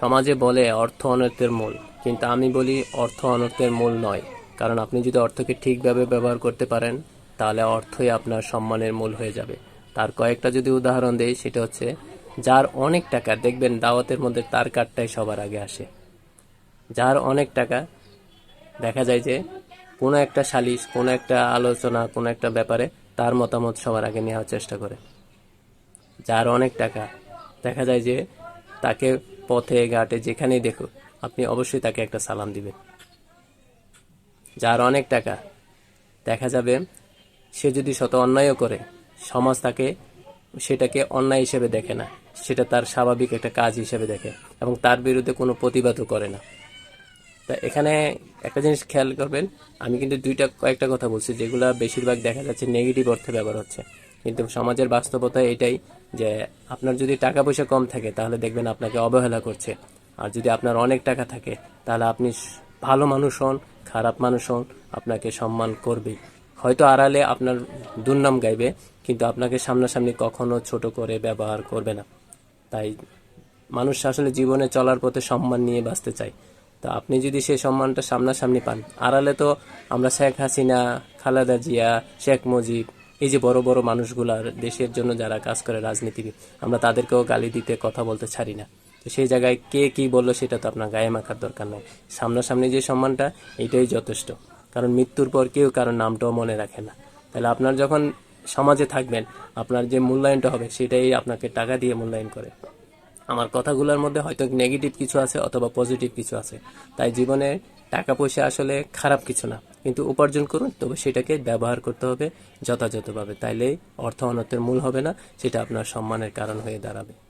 সমাজে বলে অর্থ অনর্থের মূল, কিন্তু আমি বলি অর্থ অনর্থের মূল নয়। কারণ আপনি যদি অর্থকে ঠিকভাবে ব্যবহার করতে পারেন, তাহলে অর্থই আপনার সম্মানের মূল হয়ে যাবে। তার কয়েকটা যদি উদাহরণ দেই, সেটা হচ্ছে, যার অনেক টাকা, দেখবেন দাওয়াতের মধ্যে তার কার্ডটাই সবার আগে আসে। যার অনেক টাকা, দেখা যায় যে, কোনো একটা সালিশ, কোনো একটা আলোচনা, কোনো একটা ব্যাপারে তার মতামত সবার আগে নেওয়ার চেষ্টা করে। যার অনেক টাকা, দেখা যায় যে, তাকে পথে, ঘাটে, যেখানেই দেখো আপনি অবশ্যই তাকে একটা সালাম দিবেন। যার অনেক টাকা, দেখা যাবে সে যদি শত অন্যায়ও করে, সমাজ তাকে, সেটাকে অন্যায় হিসেবে দেখে না। সেটা তার স্বাভাবিক একটা কাজ হিসেবে দেখে এবং তার বিরুদ্ধে কোনো প্রতিবাদও করে না। তা এখানে একটা জিনিস খেয়াল করবেন, আমি কিন্তু দুইটা কয়েকটা কথা বলছি, যেগুলা বেশিরভাগ দেখা যাচ্ছে নেগেটিভ অর্থে ব্যবহার হচ্ছে। কিন্তু সমাজের বাস্তবতা এটাই যে আপনার যদি টাকা পয়সা কম থাকে, তাহলে দেখবেন আপনাকে অবহেলা করছে। আর যদি আপনার অনেক টাকা থাকে, তাহলে আপনি ভালো মানুষ হন, খারাপ মানুষ হন, আপনাকে সম্মান করবে। হয়তো আড়ালে আপনার দুর্নাম গাইবে, কিন্তু আপনাকে সামনাসামনি কখনো ছোট করে ব্যবহার করবে না। তাই মানুষ আসলে জীবনে চলার পথে সম্মান নিয়ে বাঁচতে চায়। তা আপনি যদি সেই সম্মানটা সামনাসামনি পান, আড়ালে তো আমরা শেখ হাসিনা, খালেদা জিয়া, শেখ মুজিব এই যে বড় বড় মানুষগুলার দেশের জন্য যারা কাজ করে রাজনীতিবিদ আমরা তাদেরকেও গালি দিতে, কথা বলতে ছাড়ি না। তো সেই জায়গায় কে কি বলল সেটা তো আপনার গায়ে মাখার দরকার নাই। সামনাসামনি যে সম্মানটা, এটাই যথেষ্ট। কারণ মৃত্যুর পর কেউ কারোর নামটাও মনে রাখে না। তাহলে আপনার যখন সমাজে থাকবেন, আপনার যে মূল্যায়নটা হবে, সেটাই আপনাকে টাকা দিয়ে মূল্যায়ন করে। আমার কথাগুলোর মধ্যে হয়তো নেগেটিভ কিছু আছে অথবা পজিটিভ কিছু আছে। তাই জীবনে টাকা পয়সা আসলে খারাপ কিছু না। কিন্তু উপার্জন করুন, তবে সেটাকে ব্যবহার করতে হবে যথাযথভাবে। তাইলেই অর্থ অনর্থের মূল হবে না, সেটা আপনার সম্মানের কারণ হয়ে দাঁড়াবে।